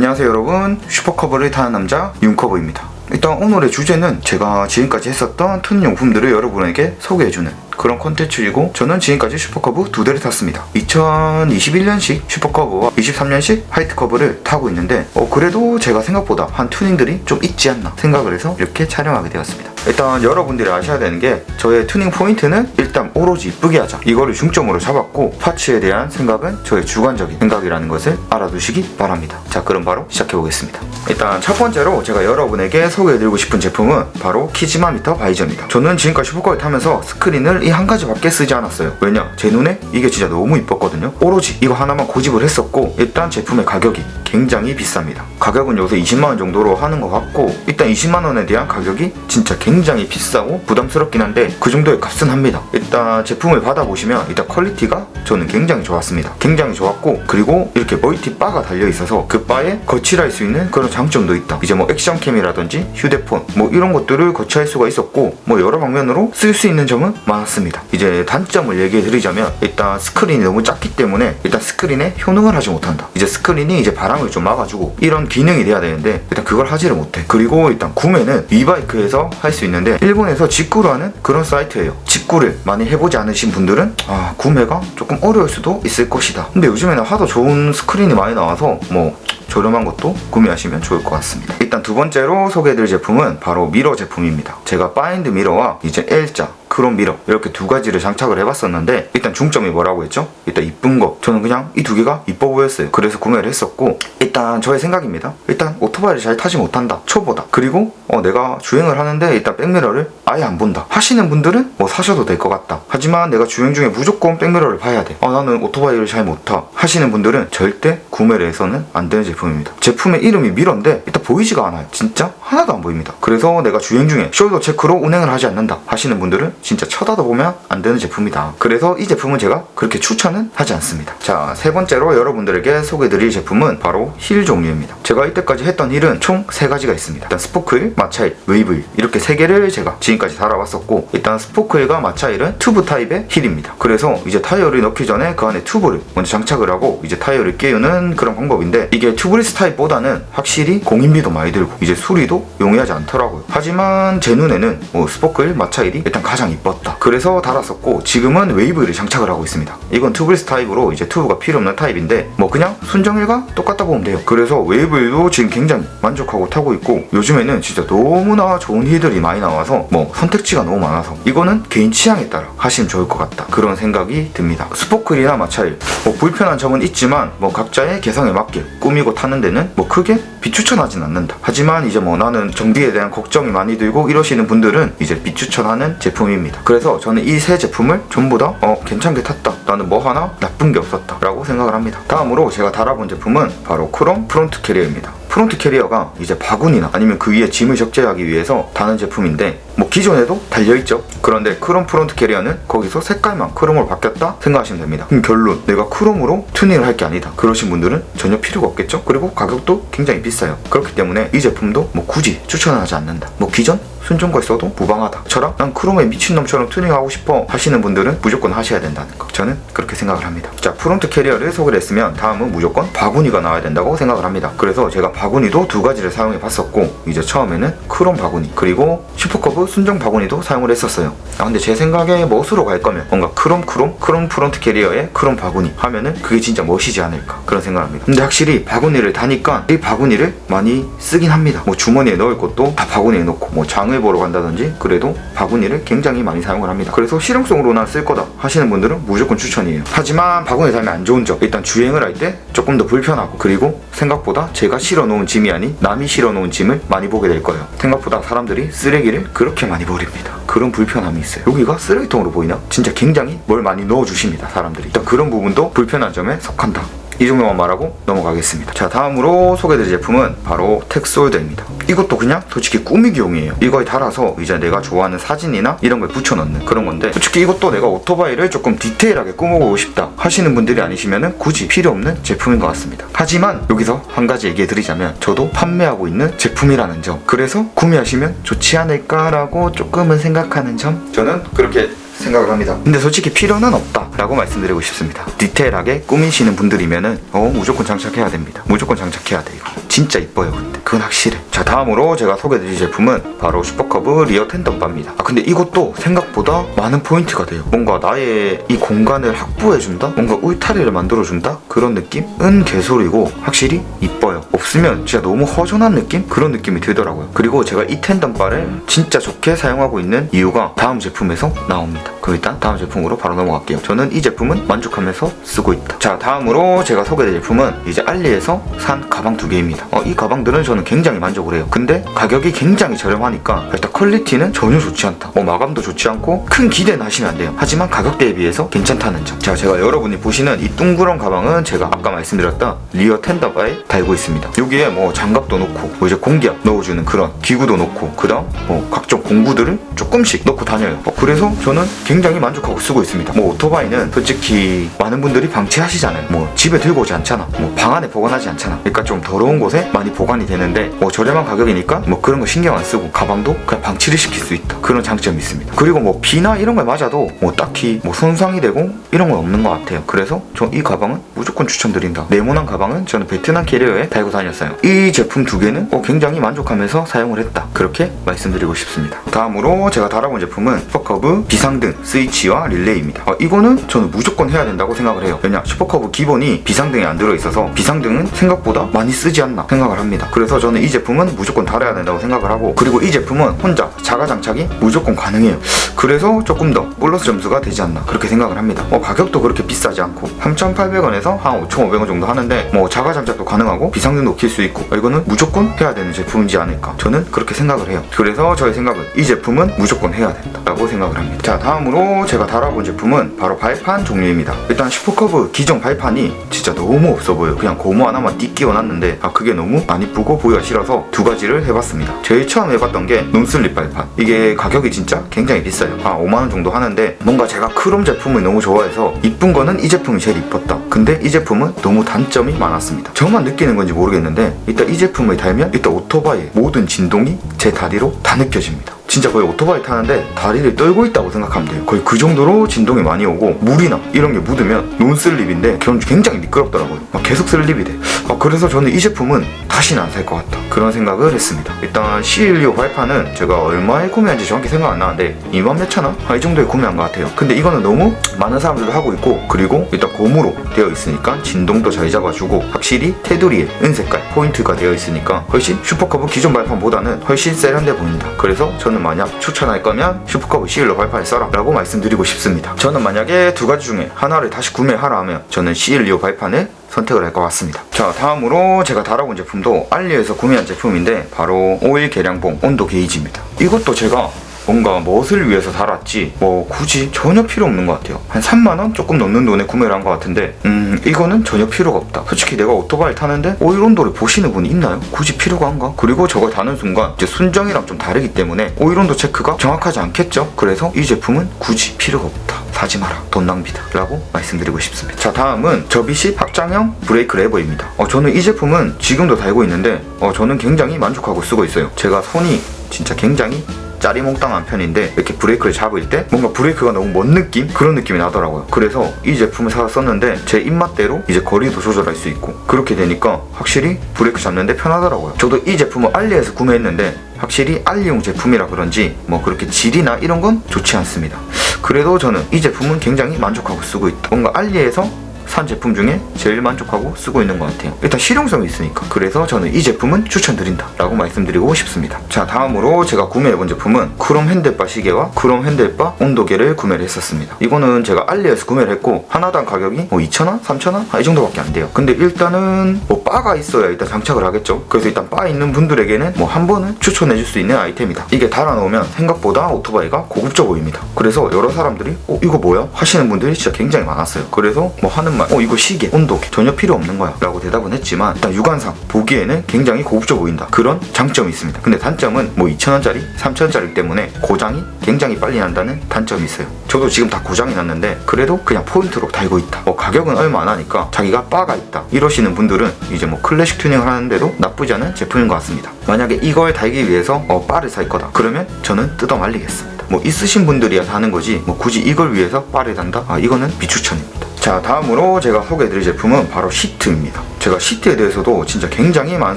안녕하세요 여러분. 슈퍼커버를 타는 남자 윤커버입니다. 일단 오늘의 주제는 제가 지금까지 했었던 ቱ닝 용품들을 여러분에게 소개해주는 그런 콘텐츠이고 저는 지금까지 슈퍼커브 두 대를 탔습니다. 2021년식 슈퍼커브와 23년식 화이트커브를 타고 있는데 어, 그래도 제가 생각보다 한 튜닝들이 좀 있지 않나 생각을 해서 이렇게 촬영하게 되었습니다 일단 여러분들이 아셔야 되는 게 저의 튜닝 포인트는 일단 오로지 이쁘게 하자. 이거를 중점으로 잡았고 파츠에 대한 생각은 저의 주관적인 생각이라는 것을 알아두시기 바랍니다. 자 그럼 바로 시작해 보겠습니다. 일단 첫 번째로 제가 여러분에게 소개해드리고 싶은 제품은 바로 키즈마 미터 바이저입니다. 저는 지금까지 슈퍼커를 타면서 스크린을 이 한 가지밖에 쓰지 않았어요. 왜냐? 제 눈에 이게 진짜 너무 이뻤거든요. 오로지 이거 하나만 고집을 했었고 일단 제품의 가격이 굉장히 비쌉니다. 가격은 요새 20만원 정도로 하는 것 같고 일단 20만원에 대한 가격이 진짜 굉장히 비싸고 부담스럽긴 한데 그 정도의 값은 합니다. 일단 제품을 받아보시면 일단 퀄리티가 저는 굉장히 좋았습니다. 굉장히 좋았고 그리고 이렇게 멀티 바가 달려 있어서 그 바에 거치할 수 있는 그런 장점도 있다. 이제 뭐 액션캠이라든지 휴대폰 뭐 이런 것들을 거치할 수가 있었고 뭐 여러 방면으로 쓸 수 있는 점은 많았습니다. 이제 단점을 얘기해 드리자면 일단 스크린이 너무 작기 때문에 일단 스크린에 효능을 하지 못한다. 이제 스크린이 이제 바람을 좀 막아주고 이런 기능이 돼야 되는데 일단 그걸 하지를 못해. 그리고 일단 구매는 위바이크에서 할 수 있는데 일본에서 직구로 하는 그런 사이트예요 직구를 많이 해보지 않으신 분들은 아 구매가 조금 어려울 수도 있을 것이다 근데 요즘에는 하도 좋은 스크린이 많이 나와서 뭐 저렴한 것도 구매하시면 좋을 것 같습니다. 일단 두 번째로 소개해드릴 제품은 바로 미러 제품입니다. 제가 파인드 미러와 이제 L자 크롬 미러 이렇게 두 가지를 장착을 해봤었는데 일단 중점이 뭐라고 했죠? 일단 이쁜 거 저는 그냥 이 두 개가 이뻐 보였어요. 그래서 구매를 했었고 일단 저의 생각입니다. 일단 오토바이를 잘 타지 못한다 초보다 그리고 어, 내가 주행을 하는데 일단 백미러를 아예 안 본다 하시는 분들은 뭐 사셔도 될 것 같다. 하지만 내가 주행 중에 무조건 백미러를 봐야 돼. 아 나는 오토바이를 잘 못 타 하시는 분들은 절대 구매를 해서는 안 되는 제품입니다. 제품의 이름이 미러인데 일단 보이지가 않아요. 진짜 하나도 안 보입니다. 그래서 내가 주행 중에 숄더 체크로 운행을 하지 않는다 하시는 분들은 진짜 쳐다도 보면 안 되는 제품이다. 그래서 이 제품은 제가 그렇게 추천은 하지 않습니다. 자, 세 번째로 여러분들에게 소개드릴 제품은 바로 힐 종류입니다. 제가 이때까지 했던 힐은 총 세 가지가 있습니다. 일단 스포크힐, 마차힐, 웨이브힐 이렇게 세 개를 제가 지금까지 달아왔었고 일단 스포크힐과 마차힐은 튜브 타입의 힐입니다. 그래서 이제 타이어를 넣기 전에 그 안에 튜브를 먼저 장착을 하고 이제 타이어를 끼우는 그런 방법인데 이게 튜브리스 타입보다는 확실히 공인비도 많이 들고 이제 수리도 용이하지 않더라고요. 하지만 제 눈에는 뭐 스포크힐, 마차힐이 일단 가장 이뻤다. 그래서 달았었고 지금은 웨이브힐을 장착을 하고 있습니다. 이건 튜브리스 타입으로 이제 튜브가 필요 없는 타입인데 뭐 그냥 순정일과 똑같다고 보면 돼요. 그래서 웨이브힐도 지금 굉장히 만족하고 타고 있고 요즘에는 진짜 너무나 좋은 힐들이 많이 나와서 뭐 선택지가 너무 많아서 이거는 개인 취향에 따라 하시면 좋을 것 같다. 그런 생각이 듭니다. 스포클이나 마차일 뭐 불편한 점은 있지만 뭐 각자의 개성에 맞게 꾸미고 타는 데는 뭐 크게 비추천하진 않는다. 하지만 이제 뭐 나는 정비에 대한 걱정이 많이 들고 이러시는 분들은 이제 비추천하는 제품 입니다. 그래서 저는 이 세 제품을 전부 다 어, 괜찮게 탔다. 나는 뭐 하나 나쁜 게 없었다. 라고 생각을 합니다. 다음으로 제가 달아본 제품은 바로 크롬 프론트 캐리어입니다. 프론트 캐리어가 이제 바구니나 아니면 그 위에 짐을 적재하기 위해서 다는 제품인데 뭐 기존에도 달려있죠. 그런데 크롬 프론트 캐리어는 거기서 색깔만 크롬으로 바뀌었다 생각하시면 됩니다. 그럼 결론 내가 크롬으로 튜닝을 할 게 아니다. 그러신 분들은 전혀 필요가 없겠죠? 그리고 가격도 굉장히 비싸요. 그렇기 때문에 이 제품도 뭐 굳이 추천하지 않는다. 뭐 기존 순정걸 써도 무방하다. 저랑 난 크롬에 미친놈처럼 튜닝하고 싶어 하시는 분들은 무조건 하셔야 된다는 거. 저는 그렇게 생각을 합니다. 자 프론트 캐리어를 소개를 했으면 다음은 무조건 바구니가 나와야 된다고 생각을 합니다. 그래서 제가 바구니도 두 가지를 사용해 봤었고 이제 처음에는 크롬 바구니 그리고 슈퍼 커브 순정 바구니도 사용을 했었어요. 아 근데 제 생각에 멋으로 갈 거면 뭔가 크롬 크롬 크롬 프론트 캐리어에 크롬 바구니 하면은 그게 진짜 멋이지 않을까 그런 생각을 합니다. 근데 확실히 바구니를 다니까 이 바구니를 많이 쓰긴 합니다. 뭐 주머니에 넣을 것도 다 바구니에 넣고 뭐 장을 보러 간다든지 그래도 바구니를 굉장히 많이 사용을 합니다. 그래서 실용성으로 난쓸 거다 하시는 분들은 무조건 추천이에요. 하지만 바구니에 달면 안 좋은 점 일단 주행을 할때 조금 더 불편하고 그리고 생각보다 제가 실어 놓은 짐이 아닌 남이 실어 놓은 짐을 많이 보게 될 거예요. 생각보다 사람들이 쓰레기를 그렇게 많이 버립니다. 그런 불편함이 있어요. 여기가 쓰레기통으로 보이나? 진짜 굉장히 뭘 많이 넣어주십니다 사람들이. 일단 그런 부분도 불편한 점에 속한다 이 정도만 말하고 넘어가겠습니다. 자, 다음으로 소개드릴 제품은 바로 텍솔더입니다. 이것도 그냥 솔직히 꾸미기용이에요. 이거에 달아서 이제 내가 좋아하는 사진이나 이런 걸 붙여넣는 그런 건데 솔직히 이것도 내가 오토바이를 조금 디테일하게 꾸며보고 싶다 하시는 분들이 아니시면 굳이 필요 없는 제품인 것 같습니다. 하지만 여기서 한 가지 얘기해 드리자면 저도 판매하고 있는 제품이라는 점 그래서 구매하시면 좋지 않을까라고 조금은 생각하는 점 저는 그렇게 생각을 합니다. 근데 솔직히 필요는 없다라고 말씀드리고 싶습니다. 디테일하게 꾸미시는 분들이면은 어 무조건 장착해야 됩니다. 무조건 장착해야 돼 이거. 진짜 이뻐요 근데. 그건 확실해. 자 다음으로 제가 소개해드릴 제품은 바로 슈퍼커브 리어 텐덤 바입니다. 아 근데 이것도 생각보다 많은 포인트가 돼요. 뭔가 나의 이 공간을 확보해준다? 뭔가 울타리를 만들어준다? 그런 느낌은 개소리고 확실히 이뻐요. 없으면 진짜 너무 허전한 느낌? 그런 느낌이 들더라고요. 그리고 제가 이 텐덤 바를 진짜 좋게 사용하고 있는 이유가 다음 제품에서 나옵니다. 그럼 일단 다음 제품으로 바로 넘어갈게요. 저는 이 제품은 만족하면서 쓰고 있다. 자 다음으로 제가 소개해드릴 제품은 이제 알리에서 산 가방 두 개입니다 어, 이 가방들은 저는 굉장히 만족을 해요. 근데 가격이 굉장히 저렴하니까 일단 퀄리티는 전혀 좋지 않다. 뭐 마감도 좋지 않고 큰 기대는 하시면 안 돼요. 하지만 가격대에 비해서 괜찮다는 점. 자 제가 여러분이 보시는 이 둥그런 가방은 제가 아까 말씀드렸던 리어 텐더바에 달고 있습니다. 여기에 뭐 장갑도 놓고 뭐 이제 공기압 넣어주는 그런 기구도 놓고 그 다음 뭐 각종 공구들을 조금씩 넣고 다녀요. 어, 그래서 저는 굉장히 만족하고 쓰고 있습니다. 뭐 오토바이는 솔직히 많은 분들이 방치하시잖아요. 뭐 집에 들고 오지 않잖아. 뭐 방 안에 보관하지 않잖아. 그러니까 좀 더러운 곳에 많이 보관이 되는데 뭐 저렴한 가격이니까 뭐 그런 거 신경 안 쓰고 가방도 그냥 방치를 시킬 수 있다. 그런 장점이 있습니다. 그리고 뭐 비나 이런 걸 맞아도 뭐 딱히 뭐 손상이 되고 이런 건 없는 것 같아요. 그래서 저 이 가방은 무조건 추천드린다. 네모난 가방은 저는 베트남 캐리어에 달고 다녔어요. 이 제품 두 개는 어, 굉장히 만족하면서 사용을 했다. 그렇게 말씀드리고 싶습니다. 다음으로 제가 달아본 제품은 슈퍼커브 비상등 스위치와 릴레이입니다. 어, 이거는 저는 무조건 해야 된다고 생각을 해요. 왜냐 슈퍼커브 기본이 비상등이 안 들어있어서 비상등은 생각보다 많이 쓰지 않나 생각을 합니다. 그래서 저는 이 제품은 무조건 달아야 된다고 생각을 하고 그리고 이 제품은 혼자 자가 장착이 무조건 가능해요. 그래서 조금 더 플러스 점수가 되지 않나 그렇게 생각을 합니다. 어, 가격도 그렇게 비싸지 않고 3,800원에서 한 5,500원 정도 하는데 뭐 자가 장착도 가능하고 비상등도 킬 수 있고 어, 이거는 무조건 해야 되는 제품이지 않을까 저는 그렇게 생각을 해요. 그래서 저의 생각은 이 제품은 무조건 해야 된다라고 생각을 합니다. 자 다음으로 제가 달아본 제품은 바로 발판 종류입니다. 일단 슈퍼커브 기존 발판이 진짜 너무 없어 보여요. 그냥 고무 하나만 띠 끼워놨는데 아 그게 너무 안 이쁘고 보기가 싫어서 두 가지를 해봤습니다. 제일 처음 해봤던 게 논슬립 발판. 이게 가격이 진짜 굉장히 비싸요. 아 5만원 정도 하는데 뭔가 제가 크롬 제품을 너무 좋아해서 이쁜 거는 이 제품이 제일 이뻤다. 근데 이 제품은 너무 단점이 많았습니다. 저만 느끼는 건지 모르겠는데 일단 이 제품을 달면 일단 오토바이의 모든 진동이 제 다리로 다 느껴집니다 진짜 거의 오토바이 타는데 다리를 떨고 있다고 생각하면 돼요. 거의 그 정도로 진동이 많이 오고 물이나 이런 게 묻으면 논슬립인데 그런 굉장히 미끄럽더라고요. 막 계속 슬립이 돼. 아, 그래서 저는 이 제품은 다시는 안 살 것 같다. 그런 생각을 했습니다. 일단 C16 발판은 제가 얼마에 구매한지 정확히 생각 안 나는데 2만 몇천 원? 아, 이 정도에 구매한 것 같아요. 근데 이거는 너무 많은 사람들도 하고 있고 그리고 일단 고무로 되어 있으니까 진동도 잘 잡아주고 확실히 테두리에 은색깔 포인트가 되어 있으니까 훨씬 슈퍼커브 기존 발판보다는 훨씬 세련돼 보인다. 그래서 저는 만약 추천할 거면 슈퍼커브 C16 발판을 써라 라고 말씀드리고 싶습니다. 저는 만약에 두 가지 중에 하나를 다시 구매하라 하면 저는 C16 발판을 선택을 할 것 같습니다. 자, 다음으로 제가 달아본 제품도 알리에서 구매한 제품인데 바로 오일 계량봉 온도 게이지입니다. 이것도 제가 뭔가 무엇을 위해서 달았지. 뭐 굳이 전혀 필요 없는 것 같아요. 한 3만원 조금 넘는 돈에 구매를 한 것 같은데 음 이거는 전혀 필요가 없다. 솔직히 내가 오토바이 타는데 오일 온도를 보시는 분이 있나요? 굳이 필요가 한가? 그리고 저걸 다는 순간 이제 순정이랑 좀 다르기 때문에 오일 온도 체크가 정확하지 않겠죠? 그래서 이 제품은 굳이 필요가 없다. 사지 마라. 돈 낭비다. 라고 말씀드리고 싶습니다. 자 다음은 저비시 확장형 브레이크 레버입니다. 어, 저는 이 제품은 지금도 달고 있는데 어, 저는 굉장히 만족하고 쓰고 있어요. 제가 손이 진짜 굉장히 짜리몽땅한 편인데 이렇게 브레이크를 잡을 때 뭔가 브레이크가 너무 먼 느낌? 그런 느낌이 나더라고요. 그래서 이 제품을 사서 썼는데 제 입맛대로 이제 거리도 조절할 수 있고 그렇게 되니까 확실히 브레이크 잡는데 편하더라고요. 저도 이 제품을 알리에서 구매했는데 확실히 알리용 제품이라 그런지 뭐 그렇게 질이나 이런 건 좋지 않습니다. 그래도 저는 이 제품은 굉장히 만족하고 쓰고 있다. 뭔가 알리에서 산 제품 중에 제일 만족하고 쓰고 있는 것 같아요. 일단 실용성이 있으니까. 그래서 저는 이 제품은 추천드린다. 라고 말씀드리고 싶습니다. 자, 다음으로 제가 구매해본 제품은 크롬 핸들바 시계와 크롬 핸들바 온도계를 구매를 했었습니다. 이거는 제가 알리에서 구매를 했고, 하나당 가격이 뭐 2,000원? 3,000원? 아, 이 정도밖에 안 돼요. 근데 일단은 뭐 바가 있어야 일단 장착을 하겠죠. 그래서 일단 바 있는 분들에게는 뭐 한 번은 추천해 줄 수 있는 아이템이다. 이게 달아놓으면 생각보다 오토바이가 고급져 보입니다. 그래서 여러 사람들이 어, 이거 뭐야? 하시는 분들이 진짜 굉장히 많았어요. 그래서 뭐 하는 말, 어, 이거 시계, 온도계 전혀 필요 없는 거야. 라고 대답은 했지만, 일단 육안상 보기에는 굉장히 고급져 보인다. 그런 장점이 있습니다. 근데 단점은 뭐 2,000원짜리, 3,000원짜리 때문에 고장이 굉장히 빨리 난다는 단점이 있어요. 저도 지금 다 고장이 났는데, 그래도 그냥 포인트로 달고 있다. 뭐 가격은 얼마 안 하니까 자기가 바가 있다. 이러시는 분들은 이제 뭐 클래식 튜닝을 하는데도 나쁘지 않은 제품인 것 같습니다. 만약에 이걸 달기 위해서 어, 바를 살 거다. 그러면 저는 뜯어 말리겠습니다. 뭐 있으신 분들이야 사는 거지 뭐 굳이 이걸 위해서 바를 단다? 아 이거는 비추천입니다. 자 다음으로 제가 소개해드릴 제품은 바로 시트입니다 제가 시트에 대해서도 진짜 굉장히 많은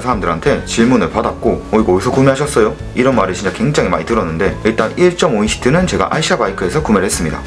사람들한테 질문을 받았고 어 이거 어디서 구매하셨어요? 이런 말이 진짜 굉장히 많이 들었는데 일단 1.5인 시트는 제가 아시아 바이크에서 구매를 했습니다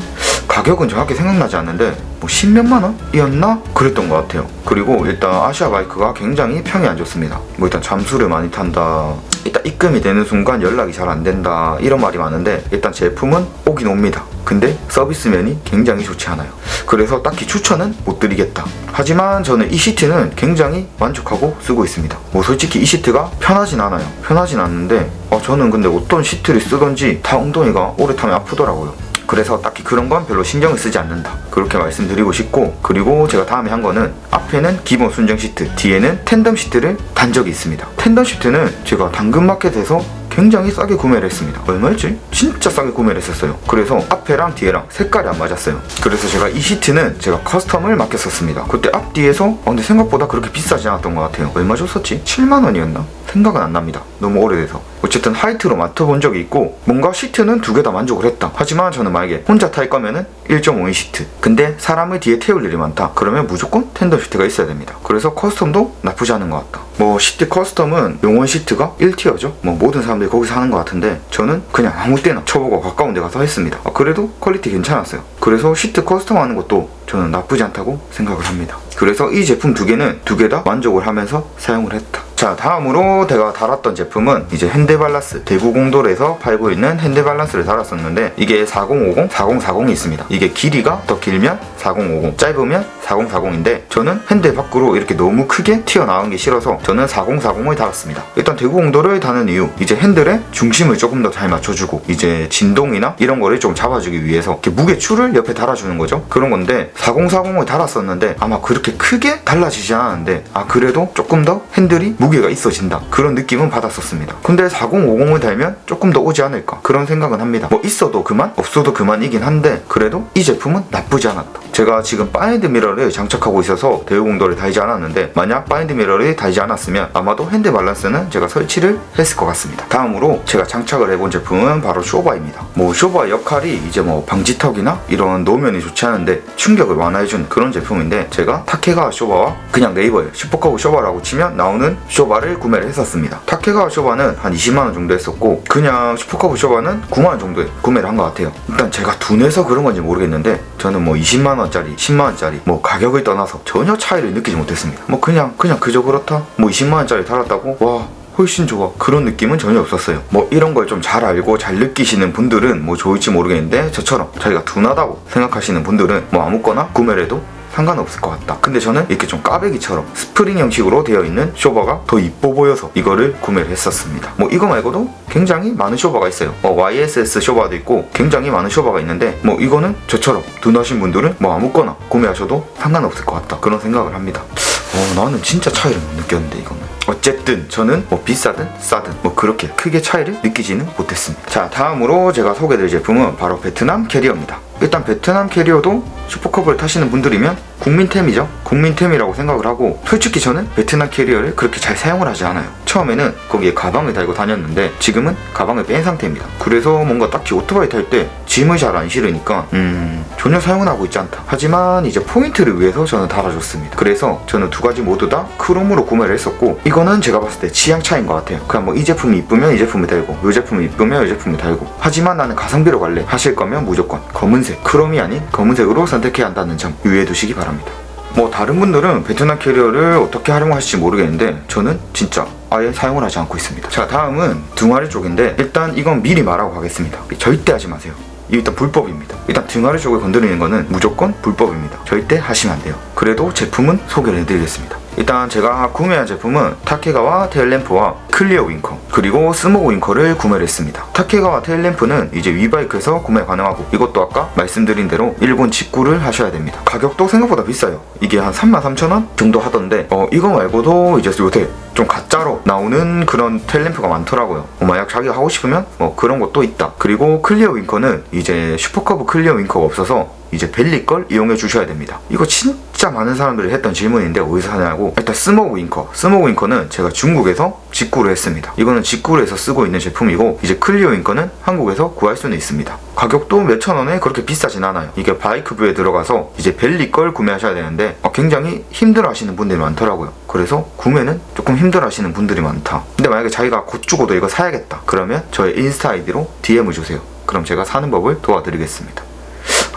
가격은 정확히 생각나지 않는데 뭐 10몇만 원이었나? 그랬던 것 같아요. 그리고 일단 아시아 바이크가 굉장히 평이 안 좋습니다. 뭐 일단 잠수를 많이 탄다. 일단 입금이 되는 순간 연락이 잘 안 된다. 이런 말이 많은데 일단 제품은 오긴 옵니다. 근데 서비스면이 굉장히 좋지 않아요. 그래서 딱히 추천은 못 드리겠다. 하지만 저는 이 시트는 굉장히 만족하고 쓰고 있습니다. 뭐 솔직히 이 시트가 편하진 않아요. 편하진 않는데 어, 저는 근데 어떤 시트를 쓰던지 다 엉덩이가 오래 타면 아프더라고요 그래서 딱히 그런 건 별로 신경을 쓰지 않는다. 그렇게 말씀드리고 싶고 그리고 제가 다음에 한 거는 앞에는 기본 순정 시트 뒤에는 텐덤 시트를 단 적이 있습니다. 텐덤 시트는 제가 당근마켓에서 굉장히 싸게 구매를 했습니다. 얼마였지? 진짜 싸게 구매를 했었어요. 그래서 앞에랑 뒤에랑 색깔이 안 맞았어요. 그래서 제가 이 시트는 제가 커스텀을 맡겼었습니다. 그때 앞뒤에서 어, 근데 생각보다 그렇게 비싸지 않았던 것 같아요. 얼마 줬었지? 7만 원이었나? 생각은 안 납니다. 너무 오래돼서. 어쨌든 하이트로 맡아본 적이 있고 뭔가 시트는 두 개 다 만족을 했다. 하지만 저는 만약에 혼자 탈 거면은 1.5인 시트. 근데 사람을 뒤에 태울 일이 많다. 그러면 무조건 텐덤 시트가 있어야 됩니다. 그래서 커스텀도 나쁘지 않은 것 같다. 뭐 시트 커스텀은 용원 시트가 1티어죠. 뭐 모든 사람들이 거기서 하는 것 같은데 저는 그냥 아무 때나 쳐보고 가까운 데 가서 했습니다. 아, 그래도 퀄리티 괜찮았어요. 그래서 시트 커스텀 하는 것도 저는 나쁘지 않다고 생각을 합니다. 그래서 이 제품 두 개는 두 개 다 만족을 하면서 사용을 했다 자 다음으로 제가 달았던 제품은 이제 핸드발란스 대구 공돌에서 팔고 있는 핸드발란스를 달았었는데 이게 4050, 4040이 있습니다. 이게 길이가 더 길면 4050 짧으면 4040인데 저는 핸들 밖으로 이렇게 너무 크게 튀어나온 게 싫어서 저는 4040을 달았습니다. 일단 대구 공돌을 다는 이유 이제 핸들의 중심을 조금 더 잘 맞춰주고 이제 진동이나 이런 거를 좀 잡아주기 위해서 이렇게 무게추를 옆에 달아주는 거죠. 그런 건데 4040을 달았었는데 아마 그렇게 크게 달라지지 않았는데 아 그래도 조금 더 핸들이 무게가 있어진다. 그런 느낌은 받았었습니다. 근데 4050을 달면 조금 더 오지 않을까? 그런 생각은 합니다. 뭐 있어도 그만 없어도 그만이긴 한데 그래도 이 제품은 나쁘지 않았다 제가 지금 바인드 미러를 장착하고 있어서 대우공도를 달지 않았는데 만약 바인드 미러를 달지 않았으면 아마도 핸드 밸런스는 제가 설치를 했을 것 같습니다. 다음으로 제가 장착을 해본 제품은 바로 쇼바입니다. 뭐 쇼바 역할이 이제 뭐 방지턱이나 이런 노면이 좋지 않은데 충격을 완화해준 그런 제품인데 제가 타케가 쇼바와 그냥 네이버에 슈퍼커브 쇼바라고 치면 나오는 쇼바를 구매를 했었습니다. 타케가 쇼바는 한 20만원 정도 했었고 그냥 슈퍼커브 쇼바는 9만원 정도에 구매를 한 것 같아요. 일단 제가 둔해서 그런 건지 모르겠는데 저는 뭐 20만원 짜리 10만원짜리 뭐 가격을 떠나서 전혀 차이를 느끼지 못했습니다. 뭐 그냥 그냥 그저 그렇다? 뭐 20만원짜리 달았다고? 와 훨씬 좋아. 그런 느낌은 전혀 없었어요. 뭐 이런 걸 좀 잘 알고 잘 느끼시는 분들은 뭐 좋을지 모르겠는데 저처럼 자기가 둔하다고 생각하시는 분들은 뭐 아무거나 구매를 해도 상관없을 것 같다. 근데 저는 이렇게 좀 까베기처럼 스프링 형식으로 되어 있는 쇼바가 더 이뻐 보여서 이거를 구매를 했었습니다. 뭐 이거 말고도 굉장히 많은 쇼바가 있어요. 뭐 YSS 쇼바도 있고 굉장히 많은 쇼바가 있는데 뭐 이거는 저처럼 둔하신 분들은 뭐 아무거나 구매하셔도 상관없을 것 같다. 그런 생각을 합니다. 어, 나는 진짜 차이를 못 느꼈는데 이거는. 어쨌든 저는 뭐 비싸든 싸든 뭐 그렇게 크게 차이를 느끼지는 못했습니다. 자 다음으로 제가 소개드릴 제품은 바로 베트남 캐리어입니다. 일단 베트남 캐리어도 슈퍼컵을 타시는 분들이면 국민템이죠. 국민템이라고 생각을 하고 솔직히 저는 베트남 캐리어를 그렇게 잘 사용을 하지 않아요. 처음에는 거기에 가방을 달고 다녔는데 지금은 가방을 뺀 상태입니다. 그래서 뭔가 딱히 오토바이 탈 때 짐을 잘 안 실으니까 음 전혀 사용은 하고 있지 않다. 하지만 이제 포인트를 위해서 저는 달아줬습니다. 그래서 저는 두 가지 모두 다 크롬으로 구매를 했었고 이거는 제가 봤을 때 취향 차이인 것 같아요. 그냥 뭐 이 제품이 이쁘면 이 제품이 달고 이 제품이 이쁘면 이 제품이 달고 하지만 나는 가성비로 갈래 하실 거면 무조건 검은색 크롬이 아닌 검은색으로 선택해야 한다는 점 유의해 두시기 바랍니다. 뭐 다른 분들은 베트남 캐리어를 어떻게 활용하실지 모르겠는데 저는 진짜 아예 사용을 하지 않고 있습니다. 자 다음은 등화리 쪽인데 일단 이건 미리 말하고 가겠습니다. 절대 하지 마세요. 일단 불법입니다. 일단 등화리 쪽을 건드리는 거는 무조건 불법입니다. 절대 하시면 안 돼요. 그래도 제품은 소개를 해드리겠습니다. 일단 제가 구매한 제품은 타케가와 테일램프와 클리어 윙커 그리고 스모그 윙커를 구매를 했습니다. 타케가와 테일램프는 이제 위바이크에서 구매 가능하고 이것도 아까 말씀드린 대로 일본 직구를 하셔야 됩니다. 가격도 생각보다 비싸요. 이게 한 33,000원 정도 하던데 어, 이거 말고도 이제 요새 좀 가짜로 나오는 그런 텔램프가 많더라고요. 어, 만약 자기가 하고 싶으면 뭐 그런 것도 있다. 그리고 클리어 윙커는 이제 슈퍼커브 클리어 윙커가 없어서 이제 벨리 걸 이용해 주셔야 됩니다. 이거 진짜 많은 사람들이 했던 질문인데 어디서 사냐고 일단 스모그 윙커 스모그 윙커는 제가 중국에서 직구를 했습니다 이거는 직구를 해서 쓰고 있는 제품이고 이제 클리어 윙커는 한국에서 구할 수는 있습니다 가격도 몇천 원에 그렇게 비싸진 않아요 이게 바이크뷰에 들어가서 이제 벨리 걸 구매하셔야 되는데 어, 굉장히 힘들어 하시는 분들이 많더라고요 그래서 구매는 조금 힘들어 하시는 분들이 많다. 근데 만약에 자기가 곧 죽어도 이거 사야겠다. 그러면 저의 인스타 아이디로 DM을 주세요. 그럼 제가 사는 법을 도와드리겠습니다.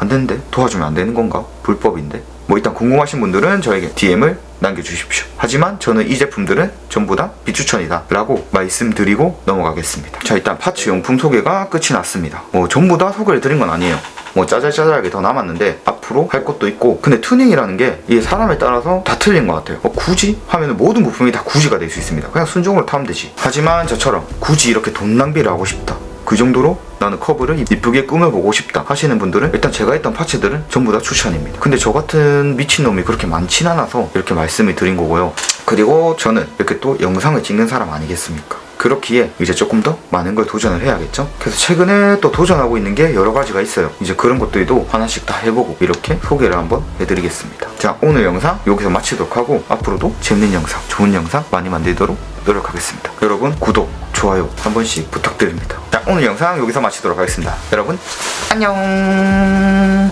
안 되는데? 도와주면 안 되는 건가? 불법인데? 뭐 일단 궁금하신 분들은 저에게 DM을 남겨주십시오. 하지만 저는 이 제품들은 전부 다 비추천이다 라고 말씀드리고 넘어가겠습니다. 자 일단 파츠 용품 소개가 끝이 났습니다. 뭐 전부 다 소개를 드린 건 아니에요 뭐 짜잘짜잘하게 더 남았는데 앞으로 할 것도 있고 근데 튜닝이라는 게 이게 사람에 따라서 다 틀린 것 같아요. 어, 굳이? 하면 모든 부품이 다 굳이가 될 수 있습니다. 그냥 순종으로 타면 되지. 하지만 저처럼 굳이 이렇게 돈 낭비를 하고 싶다. 그 정도로 나는 커브를 이쁘게 꾸며보고 싶다 하시는 분들은 일단 제가 했던 파츠들은 전부 다 추천입니다. 근데 저 같은 미친놈이 그렇게 많진 않아서 이렇게 말씀을 드린 거고요. 그리고 저는 이렇게 또 영상을 찍는 사람 아니겠습니까 그렇기에 이제 조금 더 많은 걸 도전을 해야겠죠? 그래서 최근에 또 도전하고 있는 게 여러 가지가 있어요. 이제 그런 것들도 하나씩 다 해보고 이렇게 소개를 한번 해드리겠습니다. 자 오늘 영상 여기서 마치도록 하고 앞으로도 재밌는 영상 좋은 영상 많이 만들도록 노력하겠습니다. 여러분 구독 좋아요 한 번씩 부탁드립니다. 자 오늘 영상 여기서 마치도록 하겠습니다. 여러분 안녕